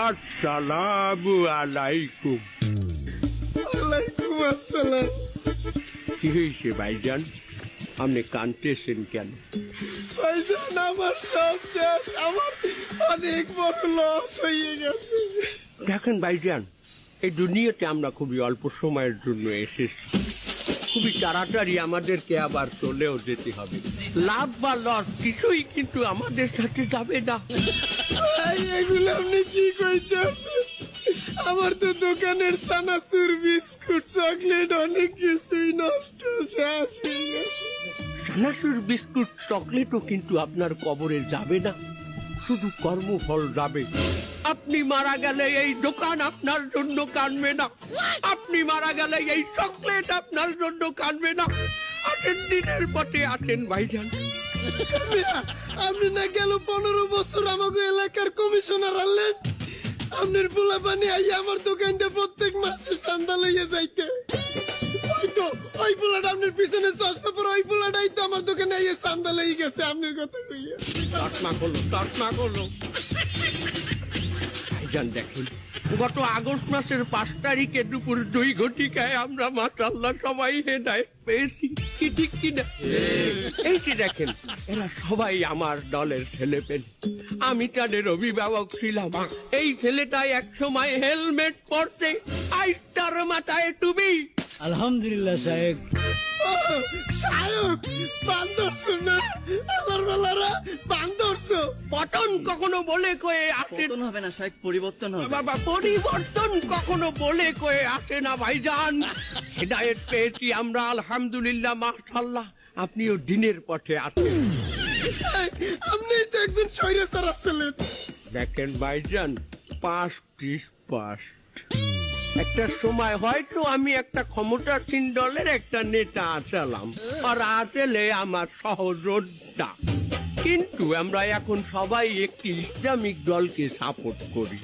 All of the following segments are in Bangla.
আসসালামু আলাইকুম ওয়ালাইকুম আসসালাম কি হয়েছে ভাইজান? আপনি কানতেছেন কেন? ভাইজান আমার সব শেষ। আমার অনেক বড় লস হয়ে গেছে। দেখেন ভাইজান এই দুনিয়াতে আমরা খুবই অল্প সময়ের জন্য এসেছি। খুবই তাড়াতাড়ি আমাদেরকে আবার চলেও যেতে হবে। লাভ বা লস কিছুই কিন্তু আমাদের সাথে যাবে না। এগুলো আপনি কি কইতেছেন? আমার তো দোকানের সানাসুর বিস্কুট চকলেট অনেক কিছুই নষ্ট শেষ সানাসুর বিস্কুট চকলেটও কিন্তু আপনার কবরে যাবে না। শুধু কর্মফল যাবে। আপনি মারা গেলে এই দোকান আপনার জন্য কানবে না। আপনি মারা গেলে এই চকলেট আপনার জন্য কানবে না। আসেন দিনের পথে আসেন ভাইজান। আপনি না গেল পনেরো বছর আমাকে এলাকার কমিশনার আনলেন। আপনার পোলা পানি আই আমার দোকান দিয়ে প্রত্যেক মাসে চান্দা লইয়া যাইতে। ওই তো ওই পোলাটা আপনার পিছনে চশমা পরে ওই পোলাটাই তো আমার দোকানে আইয়ে চান্দা লইয়া গেছে আপনার কথা কইয়া। তসমা করল তসমা করল ভাইজান দেখেন। গত আগস্ট মাসের পাঁচ তারিখে দুপুর দুই ঘটিকায় আমরা মাসাল্লাহ সবাই হেদায় পেয়েছি। কি ঠিক কিনা এই যে দেখেন এরা সবাই আমার দলের ছেলে পেন আমি তাদের অভিভাবক ছিলাম। এই ছেলেটা এক সময় হেলমেট পরতে আইটার মাথায় টুবি আলহামদুলিল্লাহ সাহেব। না আমার বেলারা বান্দরছো পতন কখনো বলে কয়ে আসে পতন হবে না সাহেব পরিবর্তন হবে। বাবা পরিবর্তন কখনো বলে কয়ে আসে না ভাইজান। হেদায়েত পেয়েছি আমরা আলহামদুলিল্লাহ মাশাল্লাহ আপনিও দিনের পথে আছেন। আপনি তো একজন স্বৈরাচার আসছিলেন দেখেন ভাইজান ত্রিশ পাঁচ একটা সময় হয়তো আমি একটা ক্ষমতাসীন দলের একটা নেতা আসালাম আর আসলে আমার সহযোদ্ধা কিন্তু আমরা এখন সবাই একটি ইসলামিক দলকে সাপোর্ট করি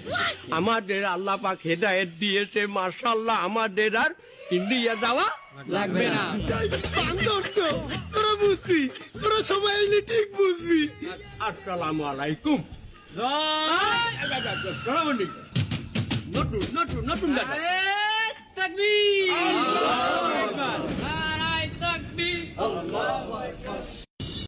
আমাদের আল্লাহ পাক হেদায়েত দিয়েছে মার্শাল্লাহ আমাদের আর ইন্ডিয়া যাওয়া লাগবে না তোরা বুঝবি তোরা এলে ঠিক বুঝবি আসসালামু আলাইকুম Not true, not true, not true. Takbir!